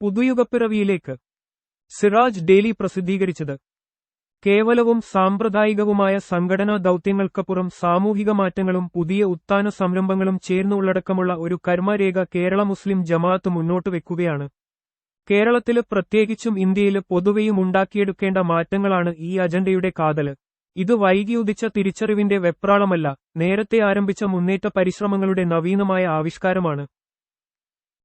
പുതുയുഗപ്പിറവിയിലേക്ക്. Siraj daily പ്രസിദ്ധീകരിച്ചത്. കേവലവും സാമ്പ്രദായികവുമായ സംഘടനാ ദൌത്യങ്ങൾക്കപ്പുറം സാമൂഹിക മാറ്റങ്ങളും പുതിയ ഉത്താന സംരംഭങ്ങളും ചേർന്നുള്ളടക്കമുള്ള ഒരു കർമ്മരേഖ കേരള മുസ്ലിം ജമാഅത്ത് മുന്നോട്ട് വെക്കുകയാണ്. കേരളത്തിൽ പ്രത്യേകിച്ചും ഇന്ത്യയിൽ പൊതുവെയും ഉണ്ടാക്കിയെടുക്കേണ്ട മാറ്റങ്ങളാണ് ഈ അജണ്ടയുടെ കാതൽ. ഇത് വൈകിയുദിച്ച തിരിച്ചറിവിന്റെ വെപ്രാളമല്ല നേരത്തെ ആരംഭിച്ച മുന്നേറ്റ പരിശ്രമങ്ങളുടെ നവീനമായ ആവിഷ്കാരമാണ്.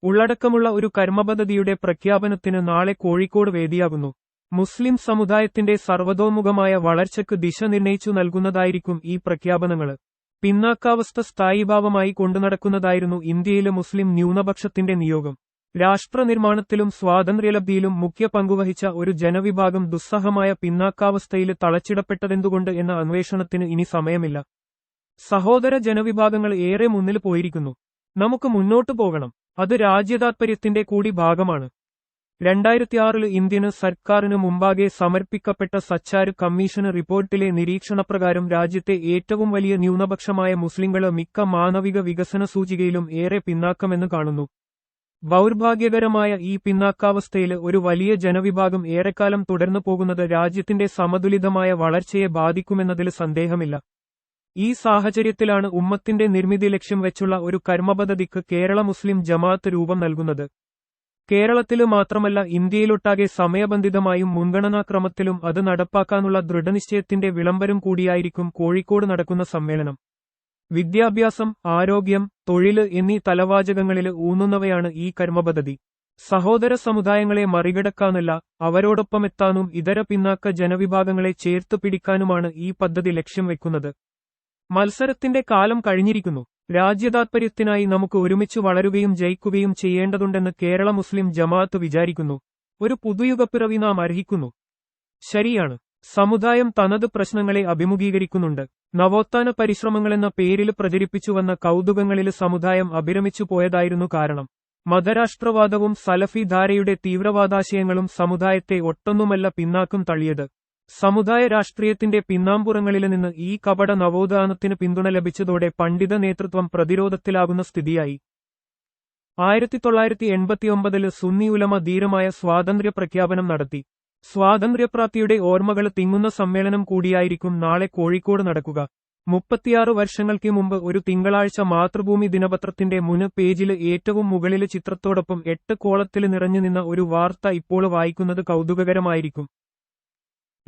ഉള്ളടക്കമുള്ള ഒരു കർമ്മപദ്ധതിയുടെ പ്രഖ്യാപനത്തിന് നാളെ കോഴിക്കോട് വേദിയാകുന്നു. മുസ്ലിം സമുദായത്തിന്റെ സർവതോമുഖമായ വളർച്ചയ്ക്ക് ദിശ നിർണയിച്ചു നൽകുന്നതായിരിക്കും ഈ പ്രഖ്യാപനങ്ങൾ പിന്നാക്കാവസ്ഥ സ്ഥായിഭാവമായി കൊണ്ടുനടക്കുന്നതായിരുന്നു ഇന്ത്യയിലെ മുസ്ലിം ന്യൂനപക്ഷത്തിന്റെ നിയോഗം. രാഷ്ട്രനിർമ്മാണത്തിലും സ്വാതന്ത്ര്യലബ്ധിയിലും മുഖ്യ പങ്കുവഹിച്ച ഒരു ജനവിഭാഗം ദുസ്സഹമായ പിന്നാക്കാവസ്ഥയിൽ തളച്ചിടപ്പെട്ടതെന്തുകൊണ്ട് എന്ന അന്വേഷണത്തിന് ഇനി സമയമില്ല. സഹോദര ജനവിഭാഗങ്ങൾ ഏറെ മുന്നിൽ പോയിരിക്കുന്നു. നമുക്ക് മുന്നോട്ടു പോകണം. അത് രാജ്യതാത്പര്യത്തിന്റെ കൂടി ഭാഗമാണ്. രണ്ടായിരത്തിയാറിൽ ഇന്ത്യന് സർക്കാരിന് മുമ്പാകെ സമർപ്പിക്കപ്പെട്ട സച്ചാർ കമ്മീഷന് റിപ്പോർട്ടിലെ നിരീക്ഷണപ്രകാരം രാജ്യത്തെ ഏറ്റവും വലിയ ന്യൂനപക്ഷമായ മുസ്ലിങ്ങൾ മിക്ക മാനവിക വികസന സൂചികയിലും ഏറെ പിന്നാക്കമെന്ന് കാണുന്നു. ദൗർഭാഗ്യകരമായ ഈ പിന്നാക്കാവസ്ഥയിൽ ഒരു വലിയ ജനവിഭാഗം ഏറെക്കാലം തുടർന്നു പോകുന്നത് രാജ്യത്തിന്റെ സമതുലിതമായ വളർച്ചയെ ബാധിക്കുമെന്നതിൽ സന്ദേഹമില്ല. ഈ സാഹചര്യത്തിലാണ് ഉമ്മത്തിന്റെ നിർമ്മിതി ലക്ഷ്യം വെച്ചുള്ള ഒരു കർമ്മപദ്ധതിക്ക് കേരള മുസ്ലിം ജമാഅത്ത് രൂപം നൽകുന്നത്. കേരളത്തിൽ മാത്രമല്ല ഇന്ത്യയിലൊട്ടാകെ സമയബന്ധിതമായും മുൻഗണനാക്രമത്തിലും അത് നടപ്പാക്കാനുള്ള ദൃഢനിശ്ചയത്തിന്റെ വിളംബരം കൂടിയായിരിക്കും കോഴിക്കോട് നടക്കുന്ന സമ്മേളനം. വിദ്യാഭ്യാസം ആരോഗ്യം തൊഴിൽ എന്നീ തലവാചകങ്ങളിൽ ഊന്നുന്നവയാണ് ഈ കർമ്മപദ്ധതി. സഹോദര സമുദായങ്ങളെ മറികടക്കാനല്ല അവരോടൊപ്പമെത്താനും ഇതര പിന്നാക്ക ജനവിഭാഗങ്ങളെ ചേർത്തു പിടിക്കാനുമാണ് ഈ പദ്ധതി ലക്ഷ്യം വെക്കുന്നത്. മത്സരത്തിന്റെ കാലം കഴിഞ്ഞിരിക്കുന്നു. രാജ്യതാത്പര്യത്തിനായി നമുക്ക് ഒരുമിച്ച് വളരുകയും ജയിക്കുകയും ചെയ്യേണ്ടതുണ്ടെന്ന് കേരള മുസ്ലിം ജമാഅത്ത് വിചാരിക്കുന്നു. ഒരു പുതുയുഗപ്പിറവി നാം അർഹിക്കുന്നു. ശരിയാണ്. സമുദായം തനത് പ്രശ്നങ്ങളെ അഭിമുഖീകരിക്കുന്നുണ്ട്. നവോത്ഥാന പരിശ്രമങ്ങളെന്ന പേരിൽ പ്രചരിപ്പിച്ചുവന്ന കൗതുകങ്ങളിൽ സമുദായം അഭിരമിച്ചു പോയതായിരുന്നു കാരണം. മതരാഷ്ട്രവാദവും സലഫി ധാരയുടെ തീവ്രവാദാശയങ്ങളും സമുദായത്തെ ഒട്ടൊന്നുമല്ല പിന്നാക്കം തള്ളിയത്. സമുദായ രാഷ്ട്രീയത്തിന്റെ പിന്നാമ്പുറങ്ങളിൽ നിന്ന് ഈ കപട നവോത്ഥാനത്തിന് പിന്തുണ ലഭിച്ചതോടെ പണ്ഡിത നേതൃത്വം പ്രതിരോധത്തിലാകുന്ന സ്ഥിതിയായി. ആയിരത്തി തൊള്ളായിരത്തി എൺപത്തിയൊമ്പതിൽ സുന്നി ഉലമ ധീരമായ സ്വാതന്ത്ര്യ പ്രഖ്യാപനം നടത്തി. സ്വാതന്ത്ര്യപ്രാപ്തിയുടെ ഓർമ്മകൾ തിങ്ങുന്ന സമ്മേളനം കൂടിയായിരിക്കും നാളെ കോഴിക്കോട് നടക്കുക. മുപ്പത്തിയാറ് വർഷങ്ങൾക്ക് മുമ്പ് ഒരു തിങ്കളാഴ്ച മാതൃഭൂമി ദിനപത്രത്തിന്റെ മുൻ പേജിൽ ഏറ്റവും മുകളിലെ ചിത്രത്തോടൊപ്പം എട്ട് കോളത്തിൽ നിറഞ്ഞു നിന്ന ഒരു വാർത്ത ഇപ്പോൾ വായിക്കുന്നത് കൗതുകകരമായിരിക്കും.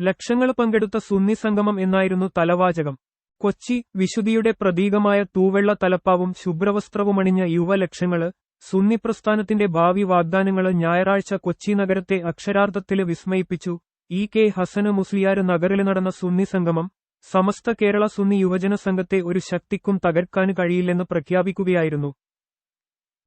ലക്ഷങ്ങൾ പങ്കെടുത്ത സുന്നി സംഗമം എന്നായിരുന്നു തലവാചകം. കൊച്ചി വിശുദ്ധിയുടെ പ്രതീകമായ തൂവെള്ള തലപ്പാവും ശുഭ്രവസ്ത്രവുമണിഞ്ഞ യുവലക്ഷങ്ങൾ സുന്നി പ്രസ്ഥാനത്തിന്റെ ഭാവി വാഗ്ദാനങ്ങൾ ഞായറാഴ്ച കൊച്ചി നഗരത്തെ അക്ഷരാർത്ഥത്തിൽ വിസ്മയിപ്പിച്ചു. ഇ. കെ. ഹസന് മുസ്ലിയാര് നഗറിൽ നടന്ന സുന്നി സംഗമം സമസ്ത കേരള സുന്നി യുവജന സംഘത്തെ ഒരു ശക്തിക്കും തകർക്കാൻ കഴിയില്ലെന്ന് പ്രഖ്യാപിക്കുകയായിരുന്നു.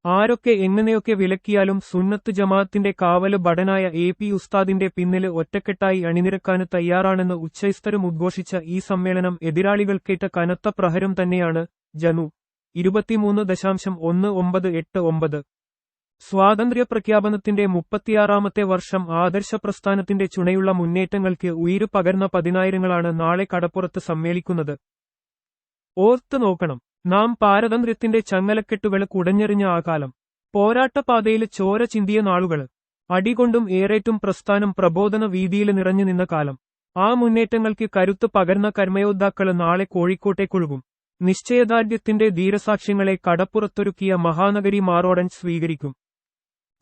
ആരൊക്കെ എങ്ങനെയൊക്കെ വിലക്കിയാലും സുന്നത്ത് ജമാഅത്തിന്റെ കാവൽ ഭടനായ എ പി ഉസ്താദിന്റെ പിന്നിൽ ഒറ്റക്കെട്ടായി അണിനിരക്കാന് തയ്യാറാണെന്ന് ഉച്ചൈസ്തരം ഉദ്ഘോഷിച്ച ഈ സമ്മേളനം എതിരാളികൾക്കേറ്റ കനത്ത പ്രഹരം തന്നെയാണ് ജനു. ഇരുപത്തിമൂന്ന് ദശാംശം ഒന്ന് ഒമ്പത് എട്ട് ഒമ്പത്. സ്വാതന്ത്ര്യ പ്രഖ്യാപനത്തിന്റെ മുപ്പത്തിയാറാമത്തെ വർഷം ആദർശ പ്രസ്ഥാനത്തിന്റെ ചുണയുള്ള മുന്നേറ്റങ്ങൾക്ക് ഉയിര് പകർന്ന പതിനായിരങ്ങളാണ് നാളെ കടപ്പുറത്ത് സമ്മേളിക്കുന്നത്. ഓർത്ത് നോക്കണം. നാം പാരതന്ത്ര്യത്തിന്റെ ചങ്ങലക്കെട്ടുകൾ കുടഞ്ഞെറിഞ്ഞ ആ കാലം. പോരാട്ടപാതയിൽ ചോര ചിന്തിയ നാളുകൾ അടികൊണ്ടും ഏറേറ്റും പ്രസ്ഥാനം പ്രബോധന വീതിയിൽ നിറഞ്ഞു നിന്ന കാലം. ആ മുന്നേറ്റങ്ങൾക്ക് കരുത്തു പകർന്ന കർമ്മയോദ്ധാക്കൾ നാളെ കോഴിക്കോട്ടേക്കൊഴുകും. നിശ്ചയദാർഢ്യത്തിന്റെ ധീരസാക്ഷ്യങ്ങളെ കടപ്പുറത്തൊരുക്കിയ മഹാനഗരി മാറോടൻ സ്വീകരിക്കും.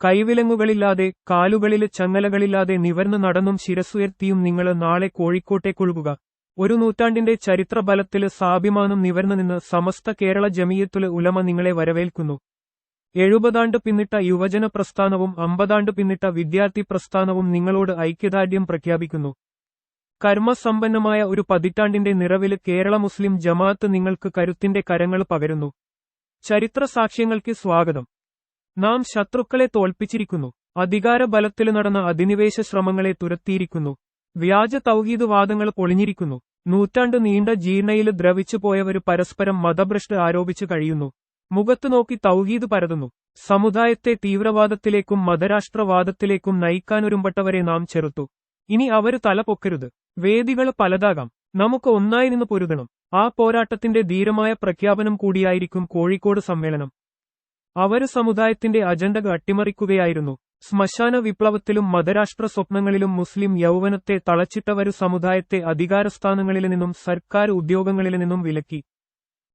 കൈവിലങ്ങുകളില്ലാതെ കാലുകളിൽ ചങ്ങലകളില്ലാതെ നിവർന്നു നടന്നും ശിരസുയർത്തിയും നിങ്ങൾ നാളെ കോഴിക്കോട്ടേക്കൊഴുകുക. ഒരു നൂറ്റാണ്ടിന്റെ ചരിത്രബലത്തിൽ സാഭിമാനം നിവർന്നു നിന്ന് സമസ്ത കേരള ജമീയത്തുൽ ഉലമ നിങ്ങളെ വരവേൽക്കുന്നു. എഴുപതാണ്ട് പിന്നിട്ട യുവജന പ്രസ്ഥാനവും അമ്പതാണ്ട് പിന്നിട്ട വിദ്യാർത്ഥി പ്രസ്ഥാനവും നിങ്ങളോട് ഐക്യദാർഢ്യം പ്രഖ്യാപിക്കുന്നു. കർമ്മസമ്പന്നമായ ഒരു പതിറ്റാണ്ടിന്റെ നിറവിൽ കേരള മുസ്ലിം ജമാഅത്ത് നിങ്ങൾക്ക് കരുത്തിന്റെ കരങ്ങൾ പകരുന്നു. ചരിത്ര സാക്ഷ്യങ്ങൾക്ക് സ്വാഗതം. നാം ശത്രുക്കളെ തോൽപ്പിച്ചിരിക്കുന്നു. അധികാരബലത്തിൽ നടന്ന അധിനിവേശ ശ്രമങ്ങളെ തുരത്തിയിരിക്കുന്നു. വ്യാജ തൗഹീദ് വാദങ്ങൾ പൊളിഞ്ഞിരിക്കുന്നു. നൂറ്റാണ്ട് നീണ്ട ജീർണയിൽ ദ്രവിച്ചു പോയവര് പരസ്പരം മതഭ്രഷ്ട് ആരോപിച്ചു കഴിയുന്നു. മുഖത്തു നോക്കി തൗഹീദ് പരതുന്നു. സമുദായത്തെ തീവ്രവാദത്തിലേക്കും മതരാഷ്ട്രവാദത്തിലേക്കും നയിക്കാനൊരുമ്പെട്ടവരെ നാം ചെറുത്തു. ഇനി അവർ തല പൊക്കരുത്. വേദികൾ പലതാകാം. നമുക്ക് ഒന്നായി നിന്ന് പൊരുതണം. ആ പോരാട്ടത്തിന്റെ ധീരമായ പ്രഖ്യാപനം കൂടിയായിരിക്കും കോഴിക്കോട് സമ്മേളനം. അവർ സമുദായത്തിന്റെ അജണ്ട അട്ടിമറിക്കുകയായിരുന്നു. ശ്മശാന വിപ്ലവത്തിലും മതരാഷ്ട്ര സ്വപ്നങ്ങളിലും മുസ്ലിം യൗവനത്തെ തളച്ചിട്ടവരു സമുദായത്തെ അധികാരസ്ഥാനങ്ങളിൽ നിന്നും സർക്കാർ ഉദ്യോഗങ്ങളിൽ നിന്നും വിലക്കി.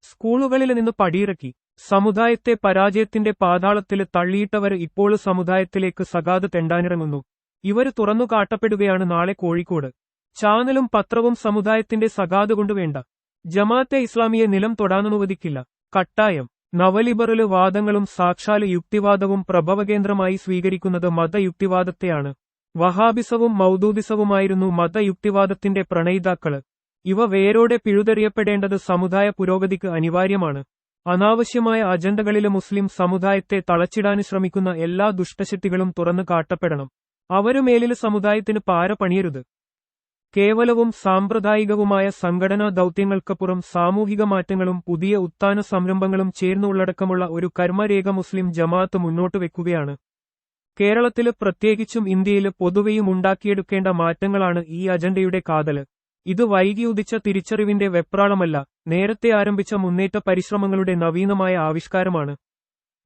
സ്കൂളുകളിൽ നിന്ന് പടിയിറക്കി. സമുദായത്തെ പരാജയത്തിന്റെ പാതാളത്തിൽ തള്ളിയിട്ടവർ ഇപ്പോൾ സമുദായത്തിലേക്ക് സകാത് തെണ്ടാനിറങ്ങുന്നു. ഇവർ തുറന്നു കാട്ടപ്പെടുകയാണ് നാളെ കോഴിക്കോട്. ചാനലും പത്രവും സമുദായത്തിന്റെ സകാത് കൊണ്ടുവേണ്ട. ജമാഅത്തെ ഇസ്ലാമിയെ നിലം തൊടാനനുവദിക്കില്ല കട്ടായം. നവലിബറൽ വാദങ്ങളും സാക്ഷാൽ യുക്തിവാദവും പ്രഭവകേന്ദ്രമായി സ്വീകരിക്കുന്നത് മതയുക്തിവാദത്തെയാണ്. വഹാബിസവും മൗദൂദിസവുമായിരുന്നു മതയുക്തിവാദത്തിന്റെ പ്രണയിതാക്കൾ. ഇവ വേരോടെ പിഴുതെറിയപ്പെടേണ്ടത് സമുദായ പുരോഗതിക്ക് അനിവാര്യമാണ്. അനാവശ്യമായ അജണ്ടകളിലെ മുസ്ലിം സമുദായത്തെ തളച്ചിടാൻ ശ്രമിക്കുന്ന എല്ലാ ദുഷ്ടശക്തികളും തുറന്നു കാട്ടപ്പെടണം. അവരുമേലിൽ സമുദായത്തിന് പാര പണിയരുത്. കേവലവും സാമ്പ്രദായികവുമായ സംഘടനാ ദൌത്യങ്ങൾക്കപ്പുറം സാമൂഹിക മാറ്റങ്ങളും പുതിയ ഉത്താന സംരംഭങ്ങളും ചേർന്നുള്ളടക്കമുള്ള ഒരു കർമ്മരേഖ മുസ്ലിം ജമാഅത്ത് മുന്നോട്ട് വെക്കുകയാണ്. കേരളത്തിൽ പ്രത്യേകിച്ചും ഇന്ത്യയിൽ പൊതുവെയും ഉണ്ടാക്കിയെടുക്കേണ്ട മാറ്റങ്ങളാണ് ഈ അജണ്ടയുടെ കാതൽ. ഇത് വൈകി ഉദിച്ച തിരിച്ചറിവിന്റെ വെപ്രാളമല്ല നേരത്തെ ആരംഭിച്ച മുന്നേറ്റ പരിശ്രമങ്ങളുടെ നവീനമായ ആവിഷ്കാരമാണ്.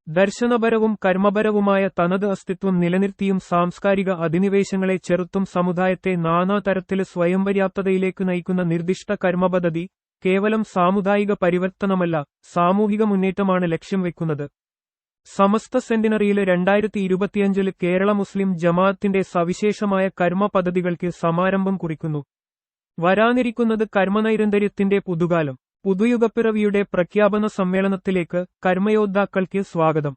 ദർശനപരവും കർമ്മപരവുമായ തനത് അസ്തിത്വം നിലനിർത്തിയും സാംസ്കാരിക അധിനിവേശങ്ങളെ ചെറുത്തും സമുദായത്തെ നാനാതരത്തിൽ സ്വയംപര്യാപ്തതയിലേക്ക് നയിക്കുന്ന നിർദ്ദിഷ്ട കർമ്മപദ്ധതി കേവലം സാമുദായിക പരിവർത്തനമല്ല സാമൂഹിക മുന്നേറ്റമാണ് ലക്ഷ്യം വെക്കുന്നത്. സമസ്ത സെന്റിനറിയിൽ രണ്ടായിരത്തി ഇരുപത്തിയഞ്ചിൽ കേരള മുസ്ലിം ജമാഅത്തിന്റെ സവിശേഷമായ കർമ്മ പദ്ധതികൾക്ക് സമാരംഭം കുറിക്കുന്നു. വരാനിരിക്കുന്നത് കർമ്മനൈരന്തര്യത്തിന്റെ പുതുകാലം. പുതുയുഗപ്പിറവിയുടെ പ്രഖ്യാപന സമ്മേളനത്തിലേക്ക് കർമ്മയോദ്ധാക്കൾക്ക് സ്വാഗതം.